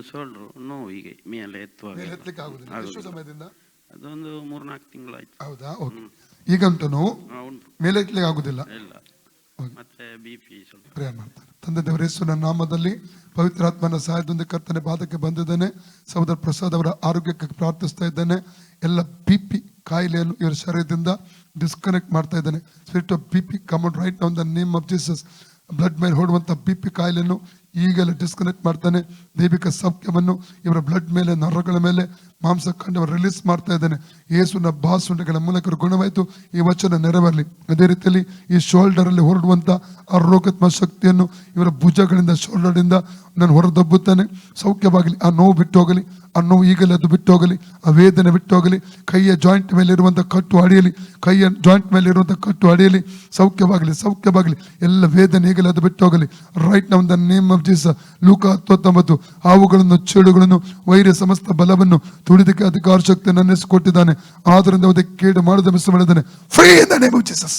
ಅದೇ ಒಂದು ಶೋಲ್ಡ್ರು ನೋವು ಹೀಗೆ ಮೇಲೆ ಎತ್ತುವಾಗ ಎತ್ತಲಿಕ್ಕೆ ಆಗುದಿಲ್ಲ ಎಷ್ಟು ಸಮಯದಿಂದ? ಅದೊಂದು ಮೂರ್ನಾಲ್ಕು ತಿಂಗಳಾಯ್ತು. ಹೌದಾ? ಓಕೆ. ಈಗ ಉಂಟು ನೋವು ಉಂಟು. ಮೇಲೆ ಎತ್ತಲಿಕ್ಕೆ ಆಗುದಿಲ್ಲ ಇಲ್ಲ ಮತ್ತೆ ಬಿ ಪಿ ಸ್ವಲ್ಪ. ಪ್ರೇಮ ಮಾಡ್ತಾರೆ ತಂದೆ ದೇವರ ಯೇಸುವಿನ ನಾಮದಲ್ಲಿ ಪವಿತ್ರಾತ್ಮನ ಸಹಾಯದೊಂದಿಗೆ ಕರ್ತನೆ ಬಾಧಕ್ಕೆ ಬಂದಿದ್ದೇನೆ. ಸಹೋದರ ಪ್ರಸಾದ್ ಅವರ ಆರೋಗ್ಯಕ್ಕೆ ಪ್ರಾರ್ಥಿಸ್ತಾ ಇದ್ದೇನೆ. ಎಲ್ಲ ಬಿ ಪಿ ಕಾಯಿಲೆಯನ್ನು ಇವರ ಶರೀರದಿಂದ ಡಿಸ್ಕನೆಕ್ಟ್ ಮಾಡ್ತಾ ಇದ್ದೇನೆ. Spirit of B P come on right the name of Jesus blood ಮೇಲೆ ಹೊಡುವಂಥ ಬಿ ಪಿ ಕಾಯಿಲೆಯನ್ನು ಈಗಲೇ ಡಿಸ್ಕನೆಕ್ಟ್ ಮಾಡ್ತಾನೆ ದೈವಿಕ ಸೌಖ್ಯವನ್ನು ಇವರ ಬ್ಲಡ್ ಮೇಲೆ ನರಗಳ ಮೇಲೆ ಮಾಂಸ ಕಂಡು ರಿಲೀಸ್ ಮಾಡ್ತಾ ಇದ್ದಾನೆ. ಯೇಸುನ ಬಾಸುಂಡೆಗಳ ಮೂಲಕ ಗುಣವಾಯಿತು. ಈ ವಚನ ನೆರವೇರಲಿ. ಅದೇ ರೀತಿಯಲ್ಲಿ ಈ ಶೋಲ್ಡರ್ ಅಲ್ಲಿ ಹೊರಡುವಂತ ಆ ರೋಗತ್ಮ ಶಕ್ತಿಯನ್ನು ಇವರ ಭುಜಗಳಿಂದ ಶೋಲ್ಡರ್ ಇಂದ ನಾನು ಹೊರದಬ್ಬುತ್ತಾನೆ. ಸೌಖ್ಯವಾಗಲಿ. ಆ ನೋವು ಬಿಟ್ಟು ಹೋಗಲಿ ಆ ನೋವು ಈಗಲೇ ಅದು ಬಿಟ್ಟು ಹೋಗಲಿ ಆ ವೇದನೆ ಬಿಟ್ಟು ಹೋಗಲಿ ಕೈಯ ಜಾಯಿಂಟ್ ಮೇಲೆ ಇರುವಂತ ಕಟ್ಟು ಅಡಿಯಲಿ. ಕೈಯ ಜಾಯಿಂಟ್ ಮೇಲೆ ಇರುವಂತ ಕಟ್ಟು ಅಡಿಯಲಿ. ಸೌಖ್ಯವಾಗಲಿ. ಸೌಖ್ಯವಾಗಲಿ. ಎಲ್ಲ ವೇದನೆ ಈಗಲೇ ಅದು ಬಿಟ್ಟು ಹೋಗಲಿ ರೈಟ್ ನಮ್ ದ ನೇಮ್ ಆಫ್ ಜೀಸ ಲೂಕ ಹತ್ತೊತ್ತೊಂಬತ್ತು ಹಾವುಗಳನ್ನು ಚೇಳುಗಳನ್ನು ವೈರ್ಯ ಸಮಸ್ತ ಬಲವನ್ನು ತುಳಿದಕ್ಕೆ ಅಧಿಕಾರ ಶಕ್ತಿಯನ್ನು ಅನ್ನಿಸಿಕೊಟ್ಟಿದ್ದಾನೆ. ಆದ್ದರಿಂದ ಅದಕ್ಕೆ ಕೇಡು ಮಾಡದ ಮಿಸ್ ಮಾಡಿದ್ದಾನೆ. Free in the name of Jesus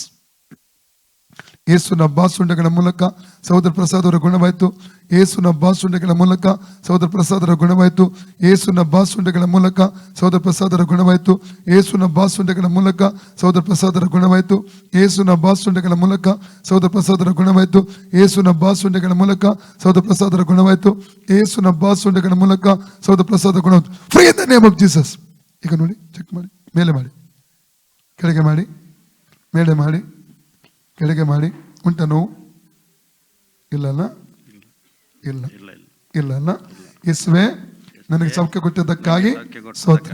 ಯೇಸುನ ಬಾಸುಂಡೆಗಳ ಮೂಲಕ ಸಹೋದರ ಪ್ರಸಾದರ ಗುಣವಾಯಿತು. ಯೇಸುನ ಬಾಸುಂಡೆಗಳ ಮೂಲಕ ಸಹೋದರ ಪ್ರಸಾದರ ಗುಣವಾಯಿತು. ಯೇಸುನ ಬಾಸುಂಡೆಗಳ ಮೂಲಕ ಸಹೋದರ ಪ್ರಸಾದರ ಗುಣವಾಯಿತು. ಯೇಸುನ ಬಾಸುಂಡೆಗಳ ಮೂಲಕ ಸಹೋದರ ಪ್ರಸಾದರ ಗುಣವಾಯಿತು. ಯೇಸುನ ಬಾಸುಂಡೆಗಳ ಮೂಲಕ ಸಹೋದರ ಪ್ರಸಾದರ ಗುಣವಾಯಿತು. ಯೇಸುನ ಬಾಸುಂಡೆಗಳ ಮೂಲಕ ಸಹೋದರ ಪ್ರಸಾದರ ಗುಣವಾಯಿತು. ಯೇಸುನ ಬಾಸುಂಡೆಗಳ ಮೂಲಕ ಸಹೋದರ Prasad ಗುಣವಾಯಿತು. Free the name of Jesus ಈಗ ನೋಡಿ ಚೆಕ್ ಮಾಡಿ. ಮೇಲೆ ಮಾಡಿ. ಕೆಳಗೆ ಮಾಡಿ. ಮೇಲೆ ಮಾಡಿ. ಕೆಳಗೆ ಮಾಡಿ? ಉಂಟ ನೋವು? ಇಲ್ಲಲ್ಲ ಇಲ್ಲ. ಇಲ್ಲ ಇಲ್ಲ. ಇಲ್ಲಲ್ಲ ಯೇಸುವೆ ನನಗೆ ಸೌಖ್ಯ ಕೊಟ್ಟಿದ್ದಕ್ಕಾಗಿ. ಸ್ತೋತ್ರ.